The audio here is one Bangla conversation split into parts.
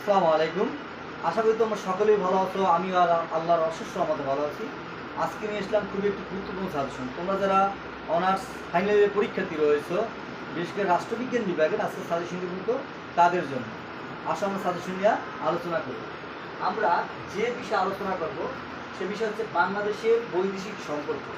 আসসালামু আলাইকুম। আশা করি তোমরা সকলেই ভালো আছো। আমিও আল্লাহ- আল্লাহর অশেষ আমাদের ভালো আছি। আজকে নিয়ে আসলাম খুবই একটি গুরুত্বপূর্ণ সাজেশন তোমরা যারা অনার্স ফাইনাল ইয়ারের পরীক্ষার্থী রয়েছে, বিশেষ করে রাষ্ট্রবিজ্ঞান বিভাগের আজকে সাজেশন কিন্তু তাদের জন্য। আসো, আমরা সাজেশন নিয়ে আলোচনা করি। আমরা যে বিষয়ে আলোচনা করব, সে বিষয় হচ্ছে বাংলাদেশের বৈদেশিক সম্পর্ক।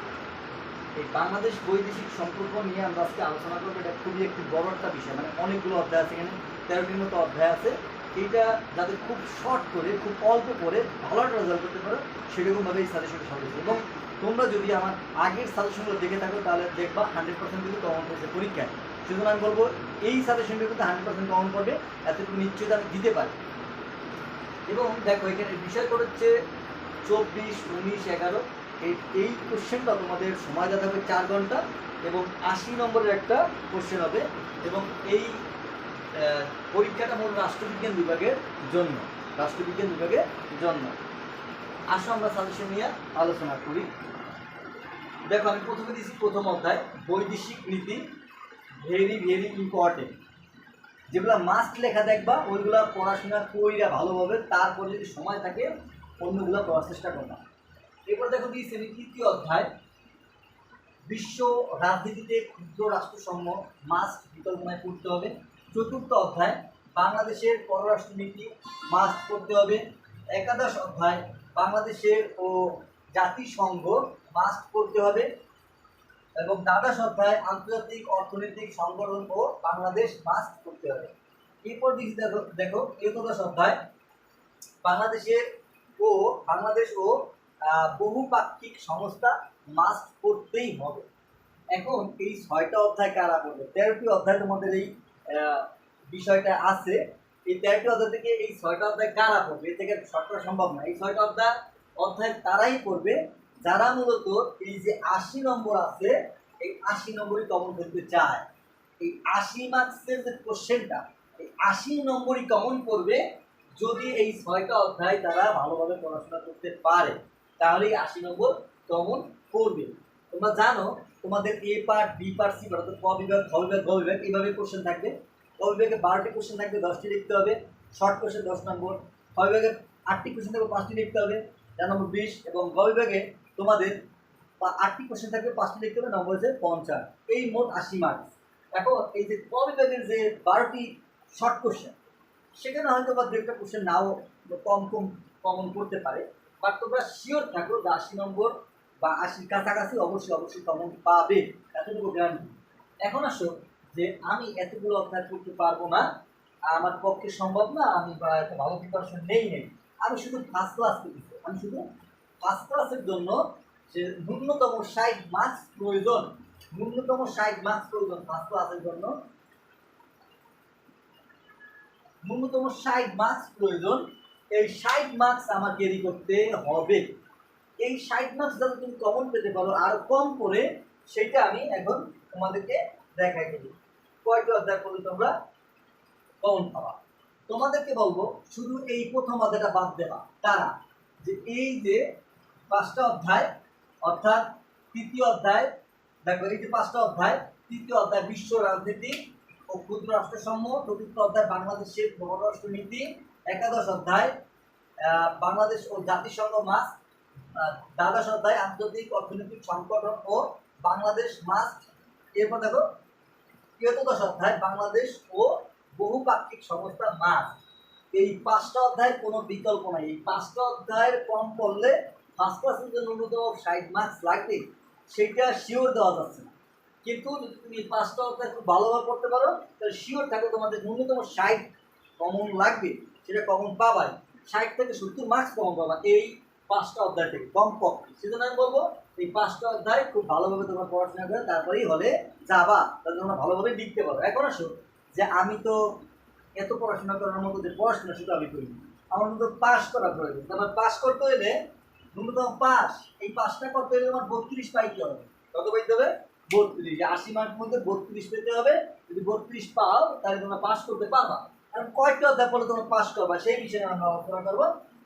এই বাংলাদেশ বৈদেশিক সম্পর্ক নিয়ে আমরা আজকে আলোচনা করব। এটা খুবই একটি বড় একটা বিষয়। মানে অনেকগুলো অধ্যায় আছে এখানে। তেরোটির মতো অধ্যায় আছে। এইটা যাতে খুব শর্ট করে, খুব অল্প করে ভালো একটা রেজাল্ট করতে পারো সেরকমভাবে এই সাজেশনটা সাজিয়েছে এবং তোমরা যদি আমার আগের সাজেশনগুলো দেখে থাকো, তাহলে দেখবা হান্ড্রেড পার্সেন্ট কিন্তু কমন পড়ছে পরীক্ষায়। সেজন্য আমি বলব, এই সাজেশনটা কিন্তু হান্ড্রেড পার্সেন্ট কমন পড়বে এতটুকু নিশ্চয়তা আমি দিতে পারি। এবং দেখো, এখানে বিষয় করে হচ্ছে চব্বিশ, উনিশ, এগারো, এই এই কোশ্চেনটা তোমাদের সময় যাতে হবে চার ঘণ্টা, এবং আশি নম্বরের একটা কোশ্চেন হবে, এবং এই পরীক্ষাটা মূল রাষ্ট্রবিজ্ঞান বিভাগের জন্য, রাষ্ট্রবিজ্ঞান বিভাগের জন্য। আসো আমরা সাজেশন নিয়ে আলোচনা করি। দেখো, আমি প্রথমে দিয়েছি প্রথম অধ্যায়, বৈদেশিক নীতি ভেরি ভেরি ইম্পর্টেন্ট যেগুলো মাস্ট লেখা দেখবা, ওইগুলো পড়াশোনা কইরা ভালোভাবে তারপরে যদি সময় থাকে, অন্যগুলো পড়ার চেষ্টা করবা। এরপর দেখো দিয়েছি আমি তৃতীয় অধ্যায়। বিশ্ব রাজনীতিতে ক্ষুদ্র রাষ্ট্রসমূহ মাস্ট বিকল্পনায় পড়তে হবে। চতুর্থ অধ্যায়, বাংলাদেশের পররাষ্ট্রনীতি মাস্ট করতে হবে। একাদশ অধ্যায়, বাংলাদেশের ও জাতিসংঘ মাস্ট করতে হবে। এবং দ্বাদশ অধ্যায়, আন্তর্জাতিক অর্থনৈতিক সংগঠন ও বাংলাদেশ মাস্ট করতে হবে। এরপর দিকে দেখো দেখো, একাদশ অধ্যায়, বাংলাদেশের ও, বাংলাদেশ ও বহুপাক্ষিক সংস্থা মাস্ট করতেই হবে। এখন এই ছয়টা অধ্যায় কারা করবে? তেরোটি অধ্যায় তোমাদের এই বিষয়টা আছে। এই তেরোটি অধ্যায় থেকে এই ছয়টা অধ্যায় কারা পড়বে? এর থেকে করা সম্ভব না। এই ছয়টা অধ্যায় অধ্যায় তারাই পড়বে। যারা মূলত এই যে আশি নম্বর আছে, এই আশি নম্বরই কমন করতে চায়। এই আশি মার্কসের যে কোশ্চেনটা এই আশি নম্বরই কমন করবে যদি এই ছয়টা অধ্যায় তারা ভালোভাবে পড়াশোনা করতে পারে। তাহলেই আশি নম্বর কমন করবে তোমরা জানো তোমাদের A part B part C part অর্থাৎ ক বিভাগ খ বিভাগ গ বিভাগ, এইভাবে কোশ্চেন থাকবে। ক বিভাগে বারোটি কোশ্চেন থাকবে, দশটি লিখতে হবে। শর্ট কোশ্চেন দশ নম্বর। খ বিভাগে আটটি কোশ্চেন থাকবে, পাঁচটি লিখতে হবে। চার নম্বর বিশ এবং গ বিভাগে তোমাদের আটটি কোশ্চেন থাকবে, পাঁচটি লিখতে হবে, নম্বর হচ্ছে পঞ্চাশ। এই মোট আশি মার্কস এখন এই যে ক বিভাগের যে বারোটি শর্ট কোশ্চেন সেখানে হয়তো বা একটা কোশ্চেন নাও কম কম কমন করতে পারে। বাট তোমরা শিওর থাকো যে আশি নম্বর বা আশির কাছাকাছি অবশ্যই অবশ্যই কমন পাবে। এতটুকু গ্যারান্টি এখন আসো যে আমি এতগুলো অধ্যায় করতে পারব না, আমার পক্ষে সম্ভব না, আমি বা এত ভালো প্রিপারেশন নেই নেই। আমি শুধু ফার্স্ট ক্লাস পেয়েছি আমি শুধু ফার্স্ট ক্লাসের জন্য যে ন্যূনতম ষাট মার্কস প্রয়োজন, ন্যূনতম ষাট মার্কস প্রয়োজন ফার্স্ট ক্লাসের জন্য। ন্যূনতম ষাট মার্কস প্রয়োজন। এই ষাট মার্কস আমাকে ক্যারি করতে হবে। এই ষাট মার্কস যাতে তুমি কমন পেতে পারো আর কম করে সেটা আমি এখন তোমাদেরকে দেখাই দেবো। কয়টা অধ্যায় করলে তোমরা কমন পাবা? তোমাদেরকে বলব শুধু এই প্রথম অধ্যায়টা বাদ দেবা। তারা যে এই যে পাঁচটা অধ্যায় অর্থাৎ তৃতীয় অধ্যায় দেখো এই যে পাঁচটা অধ্যায় তৃতীয় অধ্যায় বিশ্ব রাজনীতি ও ক্ষুদ্র রাষ্ট্রসমূহ চতুর্থ অধ্যায় বাংলাদেশের পররাষ্ট্র নীতি একাদশ অধ্যায় বাংলাদেশ ও জাতিসংঘ মাস আহ, দ্বাদশ অধ্যায় আন্তর্জাতিক অর্থনৈতিক সংগঠন ও বাংলাদেশ মাস এরপর দেখো চতুর্দশ অধ্যায়, বাংলাদেশ ও বহুপাক্ষিক সংস্থা মাস এই পাঁচটা অধ্যায়ের কোনো বিকল্প নাই। এই পাঁচটা অধ্যায়ের কম পড়লে ফার্স্ট ক্লাসের জন্য ন্যূনতম ষাট মার্কস লাগবে। সেটা শিওর দেওয়া যাচ্ছে না। কিন্তু যদি তুমি পাঁচটা অধ্যায় খুব ভালোভাবে পড়তে পারো, তাহলে শিওর থাকে তোমাদের ন্যূনতম ষাট কমন লাগবে। সেটা কমন পাবাই। ষাট থেকে সত্তর মার্কস কমন পাবা। এই পাঁচটা অধ্যায় থেকে কম কম সেজন্য আমি বলব, এই পাঁচটা অধ্যায় খুব ভালোভাবে তোমরা পড়াশোনা করে তারপরেই হলে যাবা, তাহলে তোমরা ভালোভাবে লিখতে পারো। এখন আসো, যে আমি তো এত পড়াশোনা করার মতো যে পড়াশোনা সেটা আমি করি আমার মতো পাস করা প্রয়োজন। আমার পাস করতে হলে ন্যূনতম পাস এই পাসটা করতে হলে আমার বত্রিশ পাইতে হবে। কত পাইতে হবে? বত্রিশ। আশি মার্কের মধ্যে বত্রিশ পেতে হবে। যদি বত্রিশ পাও, তাহলে তোমরা পাস করতে পারবা। আর কয়টা অধ্যায় পড়লে তোমরা পাস করবা? সেই বিষয়ে আমরা আলোচনা করব।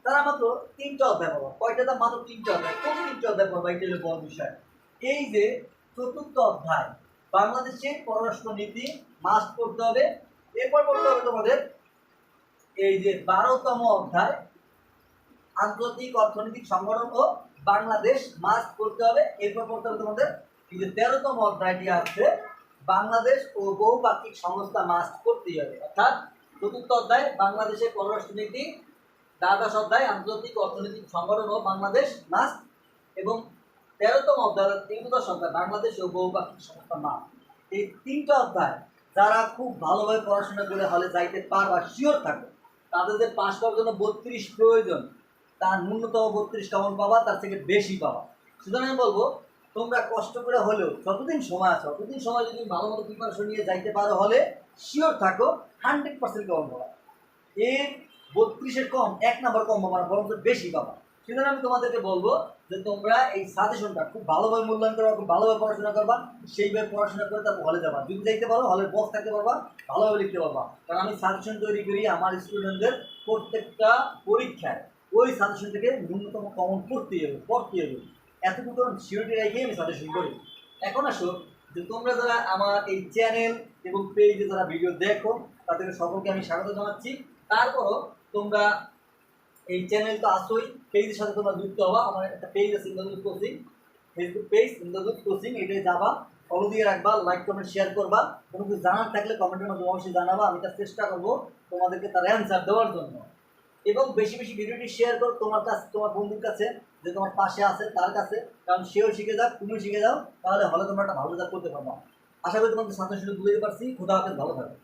তারা মাত্র তিনটা অধ্যায় পাবো কয়টা? দাম মাত্র তিনটা অধ্যায়। কোন তিনটা অধ্যায় পড়বা? এটা হলো বড় বিষয়। এই যে চতুর্থ অধ্যায় বাংলাদেশের পররাষ্ট্র নীতি মাস্ট করতে হবে। এরপর বলতে হবে তোমাদের এই যে বারোতম অধ্যায়, আন্তর্জাতিক অর্থনৈতিক সংগঠন ও বাংলাদেশ মাস্ট করতে হবে। এরপর পড়তে হবে তোমাদের এই যে তেরোতম অধ্যায়টি আছে, বাংলাদেশ ও বহুপাক্ষিক সংস্থা মাস্ট করতেই হবে। অর্থাৎ চতুর্থ অধ্যায় বাংলাদেশের পররাষ্ট্রনীতি দ্বাদশ অধ্যায় আন্তর্জাতিক অর্থনৈতিক সংগঠন ও বাংলাদেশ মাস্ট এবং তেরোতম অধ্যায় ত্রিদশ অধ্যায়, বাংলাদেশ ও বহুপাক্ষিক সংস্থা মাস্ট এই তিনটা অধ্যায় যারা খুব ভালোভাবে পড়াশোনা করে হলে যাইতে পারবা শিওর থাকে তাদের যে পাশ করার জন্য বত্রিশ প্রয়োজন, তার ন্যূনতম বত্রিশ কেমন পাবা, তার থেকে বেশি পাবা। সুতরাং আমি বলব, তোমরা কষ্ট করে হলেও যতদিন সময় আছে ততদিন সময় যদি ভালো মতো প্রিপারেশন নিয়ে যাইতে পারো হলে শিওর থাকো হান্ড্রেড পার্সেন্ট কেমন পাবা। এর বত্রিশের কম, এক নাম্বার কম পাবা না বরং বেশি পাবা সুতরাং আমি তোমাদেরকে বলব যে তোমরা এই সাজেশনটা খুব ভালোভাবে মূল্যায়ন করবা, খুব ভালোভাবে পড়াশোনা করবা, সেইভাবে পড়াশোনা করে তারপর হলে যাবা। যদি যাইতে পারো হলে বক্স থাকতে পারবা, ভালোভাবে লিখতে পারবা। কারণ আমি সাজেশন তৈরি করি আমার স্টুডেন্টদের প্রত্যেকটা পরীক্ষায়। ওই সাজেশন থেকে ন্যূনতম কমন পড়তেই হবে পড়তেই হবে। এতটুকু সিউরিটি রেখে আমি সাজেশন করি। এখন আসো যে তোমরা যারা আমার এই চ্যানেল এবং পেজে যারা ভিডিও দেখো, তাদেরকে সকলকে আমি স্বাগত জানাচ্ছি। তারপরও তোমরা এই চ্যানেল তো আসোই পেজের সাথে তোমরা যুক্ত হবা। আমার একটা পেজ আছে Indradut coaching. Facebook page Indradut coaching, এটাই যাবা। ফলো দিয়ে রাখবা লাইক কমেন্ট শেয়ার করবা। কোনো কিছু জানার থাকলে কমেন্টের মাধ্যমে অবশ্যই জানাবা। আমি তার চেষ্টা করব তোমাদেরকে তার অ্যান্সার দেওয়ার জন্য। এবং বেশি বেশি ভিডিওটি শেয়ার করো তোমার কাছে, তোমার বন্ধুর কাছে, যে তোমার পাশে আছে, তার কাছে। কারণ সেও শিখে যাক, তুমিও শিখে যাও। তাহলে হলে তোমরা একটা ভালো রেজাল্ট করতে পারবা। আশা করি তোমাদের সাথে সুযোগ বুঝতে পারছি। খোদা হাফেজ, ভালো থাকবে